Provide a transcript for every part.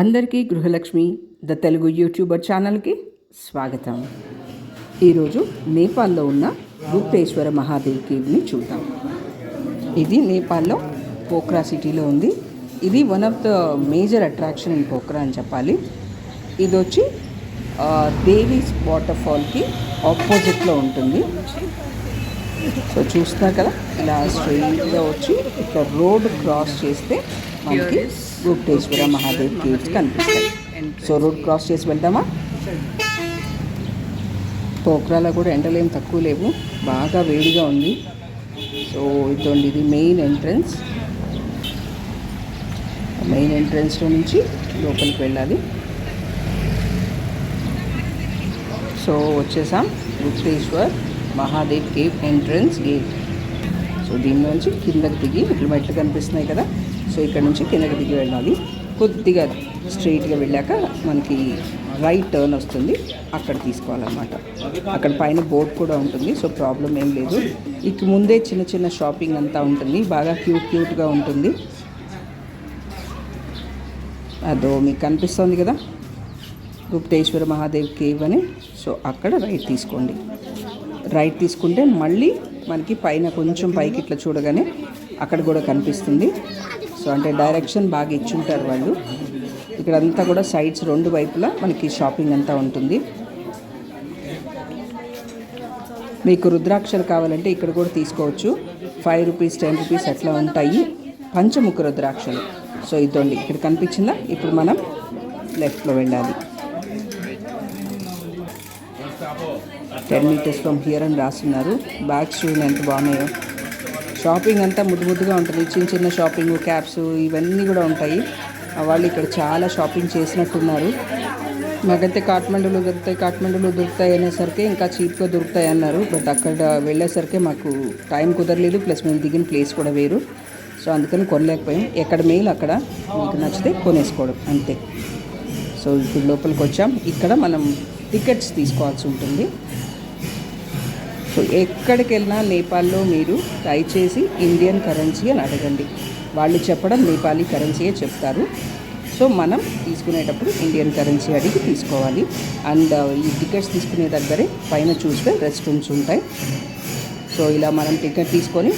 అందరికీ గృహలక్ష్మి the Telugu YouTuber ఛానల్కి స్వాగతం. ఈరోజు నేపాల్లో ఉన్న గుప్తేశ్వర మహాదేవ్ కేవ్ని చూద్దాం. ఇది నేపాల్లో పోక్రా సిటీలో ఉంది. ఇది one of the major attraction in Pokhara అని చెప్పాలి. ఇది వచ్చి దేవీస్ వాటర్ ఫాల్కి ఆపోజిట్లో ఉంటుంది. సో చూస్తున్నారు కదా ఇలా స్ట్రైట్గా వచ్చి ఇక్కడ రోడ్ క్రాస్ చేస్తే మనకి గుప్తేశ్వర మహాదేవ్ కేవ్స్ కనిపిస్తాయి సో రోడ్ క్రాస్ చేసి వెళ్దామా? పోఖ్రాలో కూడా ఎండలు ఏం తక్కువ లేవు బాగా వేడిగా ఉంది. సో ఇదండి ఇది మెయిన్ ఎంట్రన్స్ మెయిన్ ఎంట్రన్స్లో నుంచి లోపలికి వెళ్ళాలి. సో వచ్చేసాం Gupteshwar Mahadev cave entrance gate. So దీని నుంచి కిందకి దిగి ఇట్లా మెట్లు కనిపిస్తున్నాయి కదా. సో ఇక్కడ నుంచి కిందకి దిగి వెళ్ళాలి. కొద్దిగా స్ట్రైట్గా వెళ్ళాక మనకి రైట్ టర్న్ వస్తుంది. అక్కడ తీసుకోవాలన్నమాట. అక్కడ పైన బోర్డ్ కూడా ఉంటుంది. సో ప్రాబ్లం ఏం లేదు. ఇక ముందే చిన్న చిన్న షాపింగ్ అంతా ఉంటుంది. బాగా క్యూట్ క్యూట్గా ఉంటుంది. అదో మీకు కనిపిస్తుంది కదా. గుప్తేశ్వర మహాదేవ్ కేవ్ అని. సో అక్కడ రైట్ తీసుకోండి. రైట్ తీసుకుంటే మళ్ళీ మనకి పైన కొంచెం పైకి ఇట్లా చూడగానే అక్కడ కూడా కనిపిస్తుంది. సో అంటే డైరెక్షన్ బాగా ఇచ్చుంటారు వాళ్ళు. ఇక్కడ అంతా కూడా సైడ్స్ రెండు వైపులా మనకి షాపింగ్ అంతా ఉంటుంది. మీకు రుద్రాక్షలు కావాలంటే ఇక్కడ కూడా తీసుకోవచ్చు. ఫైవ్ రూపీస్ టెన్ రూపీస్ అట్లా ఉంటాయి. పంచముఖ రుద్రాక్షలు. సో ఇదండి. ఇక్కడ కనిపించిందా? ఇప్పుడు మనం లెఫ్ట్లో వెళ్ళాలి. టెన్ మీటర్స్ ఫ్రమ్ హియర్ అని రాస్తున్నారు. బ్యాగ్స్ చూడండి ఎంత బాగున్నాయో. షాపింగ్ అంతా ముద్దు ముద్దుగా ఉంటుంది. చిన్న చిన్న షాపింగ్ క్యాప్స్ ఇవన్నీ కూడా ఉంటాయి. వాళ్ళు ఇక్కడ చాలా షాపింగ్ చేసినట్టున్నారు. మాకైతే కాఠ్మండూలో దొరుకుతాయి కాఠ్మండూలో దొరుకుతాయి అనేసరికి ఇంకా చీప్గా దొరుకుతాయి అన్నారు. బట్ అక్కడ వెళ్ళేసరికి మాకు టైం కుదరలేదు. ప్లస్ మేము దిగిన ప్లేస్ కూడా వేరు. సో అందుకని కొనలేకపోయాం. ఎక్కడ మెయిల్ అక్కడ మీకు నచ్చితే కొనేసుకోవడం. అంతే. సో ఇప్పుడు లోపలికి వచ్చాం. ఇక్కడ మనం టికెట్స్ తీసుకోవాల్సి ఉంటుంది. సో ఎక్కడికి వెళ్ళినా నేపాల్లో మీరు దయచేసి ఇండియన్ కరెన్సీ అని అడగండి. వాళ్ళు చెప్పడం నేపాలీ కరెన్సీయే చెప్తారు. సో మనం తీసుకునేటప్పుడు ఇండియన్ కరెన్సీ అడిగి తీసుకోవాలి. అండ్ ఈ టికెట్స్ తీసుకునే దగ్గరే పైన చూస్తే రెస్ట్ రూమ్స్ ఉంటాయి. సో ఇలా మనం టికెట్ తీసుకొని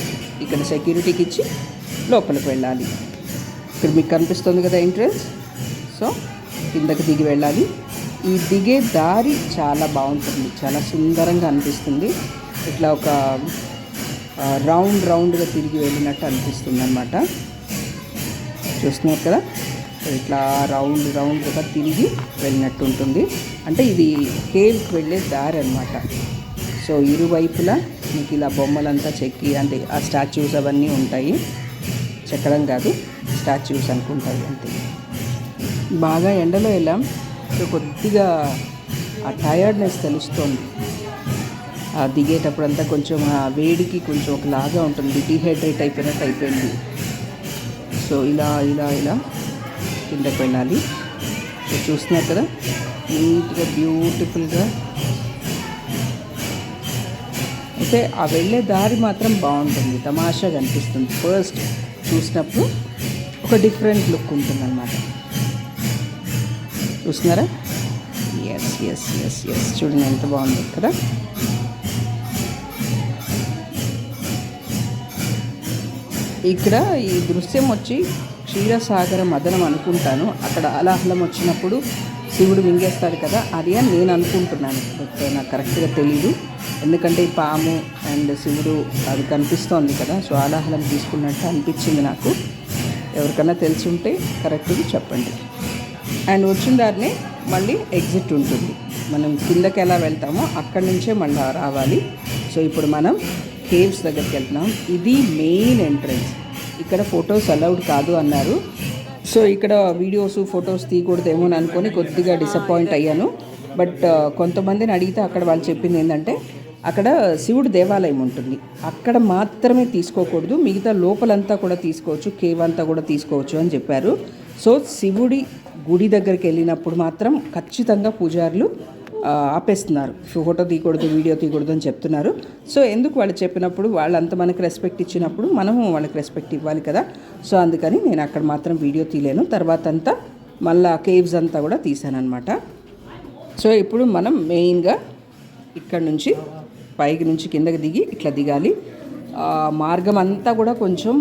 ఇక్కడ సెక్యూరిటీకి ఇచ్చి లోపలికి వెళ్ళాలి. ఇక్కడ మీకు కనిపిస్తుంది కదా ఎంట్రన్స్. సో కిందకి దిగి వెళ్ళాలి. ఈ దిగే దారి చాలా బాగుంటుంది. చాలా సుందరంగా అనిపిస్తుంది. ఇట్లా ఒక రౌండ్ రౌండ్గా తిరిగి వెళ్ళినట్టు అనిపిస్తుంది అనమాట చూస్తున్నారు కదా? ఇట్లా రౌండ్ రౌండ్గా తిరిగి వెళ్ళినట్టు ఉంటుంది. అంటే ఇది కేవ్కి వెళ్ళే దారి అనమాట సో ఇరువైపులా మీకు ఇలా బొమ్మలంతా చెక్కి అంటే ఆ స్టాచ్యూస్ అవన్నీ ఉంటాయి. చెక్కడం కాదు స్టాచ్యూస్ అనుకుంటాయి అంతే. బాగా ఎండలో వెళ్ళాం. సో కొద్దిగా ఆ టయర్డ్నెస్ తెలుస్తోంది. ఆ దిగేటప్పుడు అంతా కొంచెం ఆ వేడికి కొంచెం ఒకలాగా ఉంటుంది. డిహైడ్రేట్ అయిపోయినట్టు అయిపోయింది. సో ఇలా ఇలా ఇలా కిందకి వెళ్ళాలి సో చూస్తున్నారు కదా? నీట్గా బ్యూటిఫుల్గా. అయితే ఆ వెళ్ళే దారి మాత్రం బాగుంటుంది. తమాషాగా అనిపిస్తుంది ఫస్ట్ చూసినప్పుడు ఒక డిఫరెంట్ లుక్ ఉంటుంది అన్నమాట చూస్తున్నారా? ఎస్ ఎస్ ఎస్ ఎస్ చూడండి ఎంత బాగుంది కదా ఇక్కడ ఈ దృశ్యం వచ్చి క్షీరసాగర మదనం అనుకుంటాను. అక్కడ అలాహలం వచ్చినప్పుడు శివుడు మింగేస్తాడు కదా అది అని నేను అనుకుంటున్నాను. బట్ నాకు కరెక్ట్గా తెలీదు. ఎందుకంటే పాము అండ్ శివుడు అది కనిపిస్తోంది కదా సో అలాహలం తీసుకున్నట్టు అనిపించింది నాకు. ఎవరికైనా తెలిసి ఉంటే కరెక్ట్గా చెప్పండి. అండ్ వచ్చిన దారినే మళ్ళీ ఎగ్జిట్ ఉంటుంది. మనం కిందకి ఎలా వెళ్తామో అక్కడి నుంచే మళ్ళీ రావాలి. సో ఇప్పుడు మనం కేవ్స్ దగ్గరికి వెళ్తున్నాం. ఇది మెయిన్ ఎంట్రన్స్. ఇక్కడ ఫొటోస్ అలౌడ్ కాదు అన్నారు. సో ఇక్కడ వీడియోస్ ఫొటోస్ తీయకూడదేమో అని అనుకొని కొద్దిగా డిసప్పాయింట్ అయ్యాను. బట్ కొంతమందిని అడిగితే అక్కడ వాళ్ళు చెప్పింది ఏంటంటే అక్కడ శివుడు దేవాలయం ఉంటుంది. అక్కడ మాత్రమే తీసుకోకూడదు. మిగతా లోపలంతా కూడా తీసుకోవచ్చు. కేవ్ అంతా కూడా తీసుకోవచ్చు అని చెప్పారు. సో శివుడి గుడి దగ్గరికి వెళ్ళినప్పుడు మాత్రం ఖచ్చితంగా పూజారులు ఆపేస్తున్నారు. ఫోటో తీయకూడదు వీడియో తీయకూడదు అని చెప్తున్నారు. సో ఎందుకు వాళ్ళు చెప్పినప్పుడు వాళ్ళంత మనకి రెస్పెక్ట్ ఇచ్చినప్పుడు మనము వాళ్ళకి రెస్పెక్ట్ ఇవ్వాలి కదా. సో అందుకని నేను అక్కడ మాత్రం వీడియో తీయలేను. తర్వాత అంతా మళ్ళా కేవ్స్ అంతా కూడా తీసాను అనమాట సో ఇప్పుడు మనం మెయిన్గా ఇక్కడ నుంచి పైకి నుంచి కిందకి దిగి ఇట్లా దిగాలి. మార్గం అంతా కూడా కొంచెం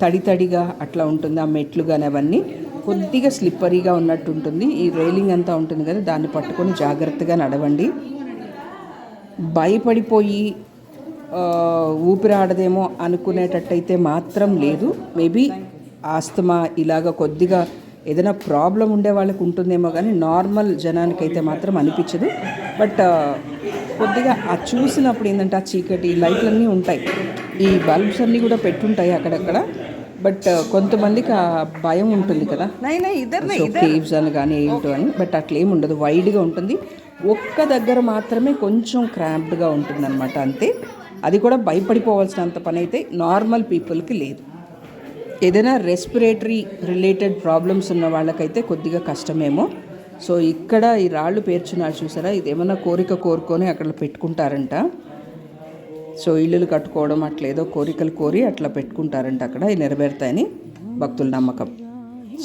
తడి తడిగా అట్లా ఉంటుంది. ఆ మెట్లు కానీ అవన్నీ కొద్దిగా స్లిప్పరీగా ఉన్నట్టు ఉంటుంది ఈ రైలింగ్ అంతా ఉంటుంది కదా దాన్ని పట్టుకొని జాగ్రత్తగా నడవండి. భయపడిపోయి ఊపిరాడదేమో అనుకునేటట్టయితే మాత్రం లేదు. మేబీ ఆస్తమా ఇలాగ కొద్దిగా ఏదైనా ప్రాబ్లం ఉండే వాళ్ళకి ఉంటుందేమో కానీ నార్మల్ జనానికైతే మాత్రం అనిపించదు. బట్ కొద్దిగా ఆ చూసినప్పుడు ఏంటంటే ఆ చీకటి లైట్లన్నీ ఉంటాయి. ఈ బల్బ్స్ అన్నీ కూడా పెట్టుంటాయి అక్కడక్కడ. బట్ కొంతమందికి ఆ భయం ఉంటుంది కదా. కేవ్స్ అని కానీ ఏంటో అని బట్ అట్లా ఏమి ఉండదు. వైడ్గా ఉంటుంది. ఒక్క దగ్గర మాత్రమే కొంచెం క్రాంప్డ్గా ఉంటుంది అనమాట అంతే. అది కూడా భయపడిపోవాల్సినంత పని అయితే నార్మల్ పీపుల్కి లేదు. ఏదైనా రెస్పిరేటరీ రిలేటెడ్ ప్రాబ్లమ్స్ ఉన్న వాళ్ళకైతే కొద్దిగా కష్టమేమో. సో ఇక్కడ ఈ రాళ్ళు పేర్చున్నారు చూసారా? ఇదేమన్నా కోరిక కోరుకొని అక్కడ పెట్టుకుంటారంట. సో ఇల్లులు కట్టుకోవడం అట్లేదో ఏదో కోరికలు కోరి అట్లా పెట్టుకుంటారంట అక్కడ. నెరవేరుతాయని భక్తుల నమ్మకం.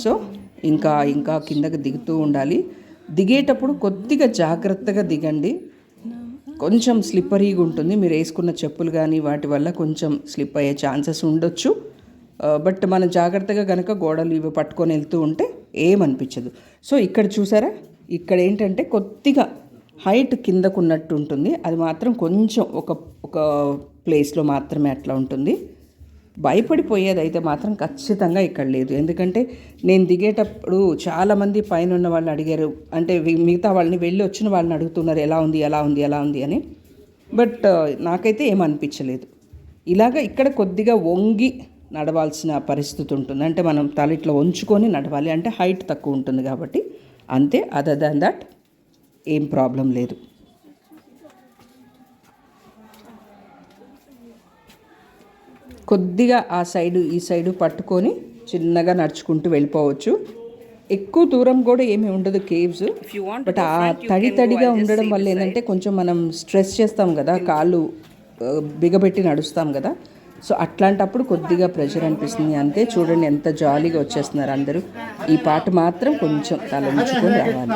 సో ఇంకా ఇంకా కిందకి దిగుతూ ఉండాలి. దిగేటప్పుడు కొద్దిగా జాగ్రత్తగా దిగండి. కొంచెం స్లిప్పరీగా ఉంటుంది. మీరు వేసుకున్న చెప్పులు కానీ వాటి వల్ల కొంచెం స్లిప్ అయ్యే ఛాన్సెస్ ఉండొచ్చు. బట్ మనం జాగ్రత్తగా కనుక గోడలు ఇవి పట్టుకొని వెళ్తూ ఉంటే ఏమనిపించదు. సో ఇక్కడ చూసారా? ఇక్కడ ఏంటంటే కొద్దిగా హైట్ కిందకు ఉన్నట్టు ఉంటుంది. అది మాత్రం కొంచెం ఒక ఒక ప్లేస్లో మాత్రమే అట్లా ఉంటుంది. భయపడిపోయేది అయితే మాత్రం ఖచ్చితంగా ఇక్కడ లేదు. ఎందుకంటే నేను దిగేటప్పుడు చాలామంది పైన ఉన్న వాళ్ళు అడిగారు. అంటే మిగతా వాళ్ళని వెళ్ళి వచ్చిన వాళ్ళని అడుగుతున్నారు ఎలా ఉంది ఎలా ఉంది ఎలా ఉంది అని. బట్ నాకైతే ఏమనిపించలేదు ఇలాగ ఇక్కడ కొద్దిగా వంగి నడవాల్సిన పరిస్థితి ఉంటుంది. అంటే మనం తల ఇట్లా నడవాలి. అంటే హైట్ తక్కువ ఉంటుంది కాబట్టి. అంతే. అదర్ దాన్ దట్ ఏం ప్రాబ్లం లేదు. కొద్దిగా ఆ సైడు ఈ సైడు పట్టుకొని చిన్నగా నడుచుకుంటూ వెళ్ళిపోవచ్చు. ఎక్కువ దూరం కూడా ఏమీ ఉండదు కేవ్స్. బట్ ఆ తడి తడిగా ఉండడం వల్ల ఏంటంటే కొంచెం మనం స్ట్రెస్ చేస్తాం కదా కాళ్ళు బిగబెట్టి నడుస్తాం కదా. సో అట్లాంటప్పుడు కొద్దిగా ప్రెషర్ అనిపిస్తుంది. అంతే చూడండి ఎంత జాలీగా వచ్చేస్తున్నారు అందరూ. ఈ పాట మాత్రం కొంచెం తల ఉంచుకొని రావాలి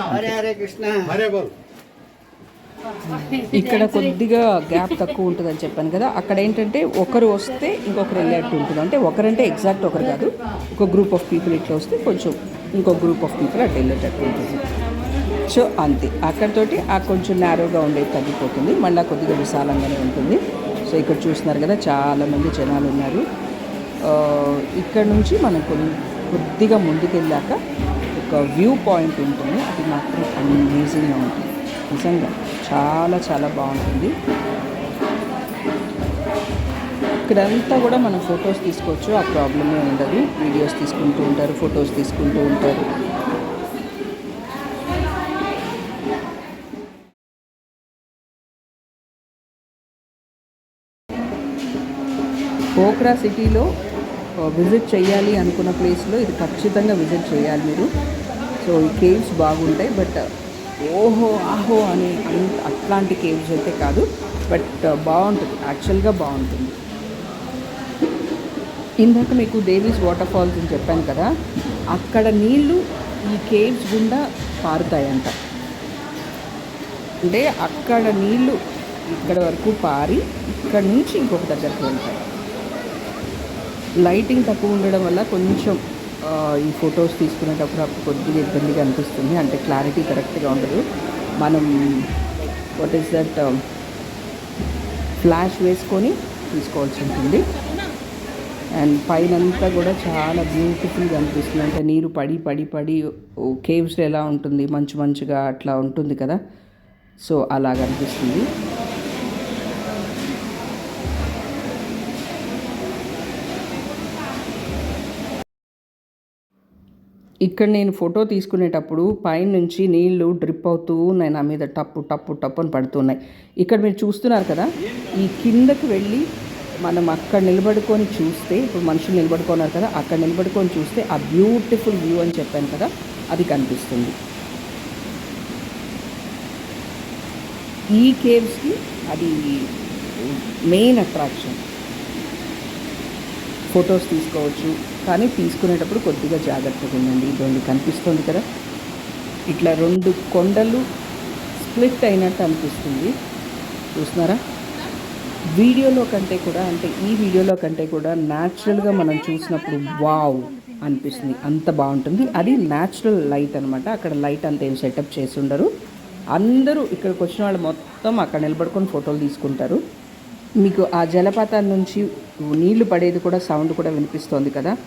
ఇక్కడ కొద్దిగా గ్యాప్ తక్కువ ఉంటుందని చెప్పాను కదా. అక్కడ ఏంటంటే ఒకరు వస్తే ఇంకొకరు వెళ్ళేట్టు ఉంటుంది. అంటే ఒకరంటే ఎగ్జాక్ట్ ఒకరు కాదు. ఒక గ్రూప్ ఆఫ్ పీపుల్ ఇట్లా వస్తే కొంచెం ఇంకో గ్రూప్ ఆఫ్ పీపుల్ అట్లా వెళ్ళేటట్టు ఉంటుంది. సో అంతే. అక్కడతోటి ఆ కొంచెం నేరోగా ఉండేది తగ్గిపోతుంది. మళ్ళీ కొద్దిగా విశాలంగానే ఉంటుంది. సో ఇక్కడ చూస్తున్నారు కదా చాలామంది జనాలు ఉన్నారు. ఇక్కడ నుంచి మనం కొన్ని కొద్దిగా ముందుకెళ్ళాక ఒక వ్యూ పాయింట్ ఉంటుంది. అది మాత్రం అమేజింగ్గా ఉంటుంది. నిజంగా. చాలా చాలా బాగుంటుంది. ఇక్కడంతా కూడా మనం ఫొటోస్ తీసుకోవచ్చు ఆ ప్రాబ్లమే ఉండదు. వీడియోస్ తీసుకుంటూ ఉంటారు ఫొటోస్ తీసుకుంటూ ఉంటారు. పోక్రా సిటీలో విజిట్ చేయాలి అనుకున్న ప్లేస్లో ఇది ఖచ్చితంగా విజిట్ చేయాలి మీరు. సో ఈ కేవ్స్ బాగుంటాయి బట్ ఓహో ఆహో అని అంత అట్లాంటి కేవ్స్ అయితే కాదు బట్ బాగుంటుంది. యాక్చువల్గా బాగుంటుంది. ఇందాక మీకు దేవీస్ వాటర్ ఫాల్స్ అని చెప్పాను కదా అక్కడ నీళ్ళు ఈ కేవ్స్ గుండా పారుతాయంట. అంటే అక్కడ నీళ్ళు ఇక్కడ వరకు పారి ఇక్కడ నుంచి ఇంకొక దగ్గరికి వెళ్తాయి. లైటింగ్ తక్కువ ఉండడం వల్ల కొంచెం ఈ ఫొటోస్ తీసుకునేటప్పుడు అప్పుడు కొద్దిగా ఇబ్బందిగా అనిపిస్తుంది. అంటే క్లారిటీ కరెక్ట్గా ఉండదు. మనం వాట్ ఈస్ దట్ ఫ్లాష్ వేసుకొని తీసుకోవాల్సి ఉంటుంది. అండ్ పైనంతా కూడా చాలా బ్యూటిఫుల్గా అనిపిస్తుంది. అంటే నీరు పడి పడి పడి కేవ్స్లో ఎలా ఉంటుంది? మంచు మంచుగా అట్లా ఉంటుంది కదా. సో అలాగ అనిపిస్తుంది. ఇక్కడ నేను ఫోటో తీసుకునేటప్పుడు పైనుంచి నీళ్ళు డ్రిప్ అవుతూ ఉన్నాయి. నా మీద టప్పు టప్పు టప్పు అని పడుతున్నాయి. ఇక్కడ మీరు చూస్తున్నారు కదా ఈ కిందకి వెళ్ళి మనం అక్కడ నిలబడుకొని చూస్తే ఇప్పుడు మనుషులు నిలబడుకున్నారు కదా అక్కడ నిలబడుకొని చూస్తే ఆ బ్యూటిఫుల్ వ్యూ అని చెప్పాను కదా అది కనిపిస్తుంది. ఈ కేవ్స్కి అది మెయిన్ అట్రాక్షన్. ఫొటోస్ తీసుకోవచ్చు. కానీ తీసుకునేటప్పుడు కొద్దిగా జాగ్రత్తగా ఉండండి. ఇదండి కనిపిస్తుంది కదా? ఇట్లా రెండు కొండలు స్ప్లిట్ అయినట్టు అనిపిస్తుంది. చూస్తున్నారా? వీడియోలో కంటే కూడా అంటే ఈ వీడియోలో కంటే కూడా న్యాచురల్గా మనం చూసినప్పుడు వావ్ అనిపిస్తుంది. అంత బాగుంటుంది. అది న్యాచురల్ లైట్ అనమాట అక్కడ లైట్ అంత ఏం సెటప్ చేసి ఉండరు. అందరూ ఇక్కడికి వచ్చిన వాళ్ళు మొత్తం అక్కడ నిలబడుకొని ఫోటోలు తీసుకుంటారు. మీకు ఆ జలపాతం నుంచి నీళ్ళు పడేది కూడా సౌండ్ కూడా వినిపిస్తోంది కదా.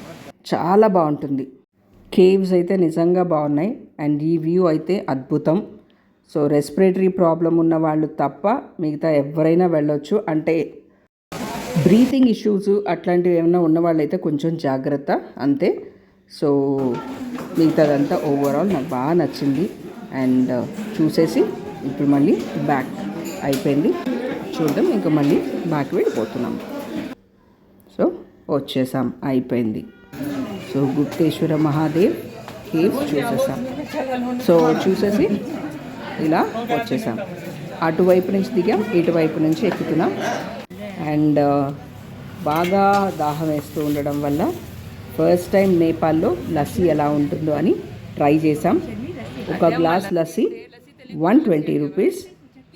చాలా బాగుంటుంది. కేవ్స్ అయితే నిజంగా బాగున్నాయి. అండ్ ఈ వ్యూ అయితే అద్భుతం. సో రెస్పిరేటరీ ప్రాబ్లం ఉన్న వాళ్ళు తప్ప మిగతా ఎవరైనా వెళ్ళొచ్చు. అంటే బ్రీతింగ్ ఇష్యూస్ అట్లాంటివి ఏమైనా ఉన్న వాళ్ళైతే కొంచెం జాగ్రత్త. అంతే. సో మిగతాదంతా ఓవరాల్ నాకు బాగా నచ్చింది. అండ్ చూసేసి ఇప్పుడు మళ్ళీ బ్యాక్ అయిపోయింది. చూద్దాం ఇంకా మళ్ళీ బ్యాక్ వెళ్ళిపోతున్నాం. సో వచ్చేసాం అయిపోయింది. సో గుప్తేశ్వర మహాదేవ్ కేవ్స్ చూసేసాం. సో చూసేసి ఇలా వచ్చేసాం. అటువైపు నుంచి దిగాం ఇటువైపు నుంచి ఎక్కుతున్నాం. అండ్ uh, బాగా దాహం వేస్తూ ఉండడం వల్ల ఫస్ట్ టైం నేపాల్లో లస్సీ ఎలా ఉంటుందో అని ట్రై చేసాం. ఒక glass lassi one twenty rupees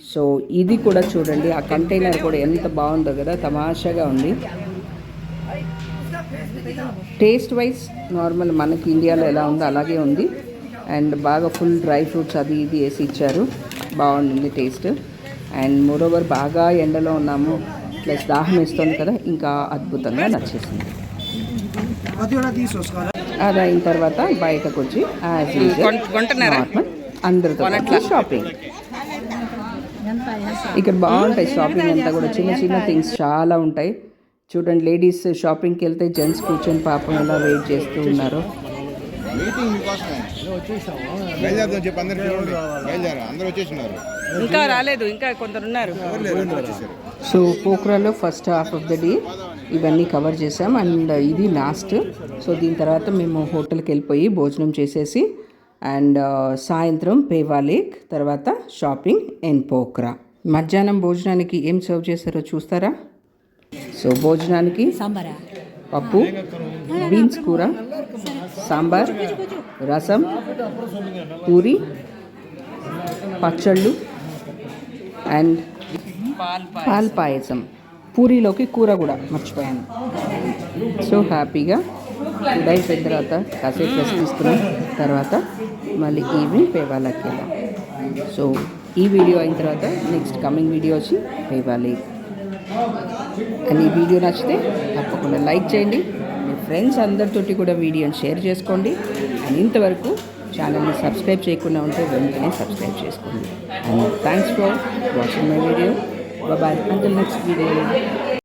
so ఇది కూడా చూడండి ఆ కంటైనర్ కూడా ఎంత బాగుందో కదా తమాషాగా ఉంది. టేస్ట్ వైజ్ నార్మల్ మనకి ఇండియాలో ఎలా ఉందో అలాగే ఉంది. అండ్ బాగా ఫుల్ డ్రై ఫ్రూట్స్ అది ఇది వేసి ఇచ్చారు. బాగుంటుంది టేస్ట్ అండ్ మోరోవర్ బాగా ఎండలో ఉన్నాము ప్లస్ దాహం వేస్తుంది కదా ఇంకా అద్భుతంగా నచ్చేసింది. అది అయిన తర్వాత బయటకు వచ్చి యాజ్ అందరితో షాపింగ్ ఇక్కడ బాగుంటాయి షాపింగ్ అంతా కూడా. చిన్న చిన్న థింగ్స్ చాలా ఉంటాయి. చూడండి లేడీస్ షాపింగ్కి వెళ్తే జెంట్స్ కూర్చొని పాపం ఎలా వెయిట్ చేస్తూ ఉన్నారు. ఇంకా రాలేదు ఇంకా కొందరు ఉన్నారు. So పోఖ్రాలో first half of the day ఇవన్నీ కవర్ చేసాం అండ్ ఇది లాస్ట్ సో దీని తర్వాత మేము హోటల్కి వెళ్ళిపోయి భోజనం చేసేసి అండ్ సాయంత్రం పేవా లేక్ తర్వాత షాపింగ్ ఇన్ పోఖ్రా మధ్యాహ్నం భోజనానికి ఏం సర్వ్ చేశారో చూస్తారా? సో భోజనానికి పప్పు బీన్స్ కూర సాంబార్ రసం పూరి పచ్చళ్ళు అండ్ పాల్ పాయసం. పూరీలోకి కూర కూడా మర్చిపోయాను. సో హ్యాపీగా ఫుడ్ అయిపోయిన తర్వాత కాసేపు రెస్ట్ తీసుకున్నాం. తర్వాత మళ్ళీ ఈవినింగ్ పేవాలకి వెళ్ళాం. సో ఈ వీడియో అయిన తర్వాత నెక్స్ట్ కమింగ్ వీడియో వచ్చి పేవాలి. అండ్ ఈ వీడియో నచ్చితే తప్పకుండా లైక్ చేయండి. మీ ఫ్రెండ్స్ అందరితోటి కూడా వీడియోని షేర్ చేసుకోండి. అండ్ ఇంతవరకు ఛానల్ని సబ్స్క్రైబ్ చేయకుండా ఉంటే వెంటనే సబ్స్క్రైబ్ చేసుకోండి. And thanks for watching my video. Bye అంటే నెక్స్ట్ వీడియో.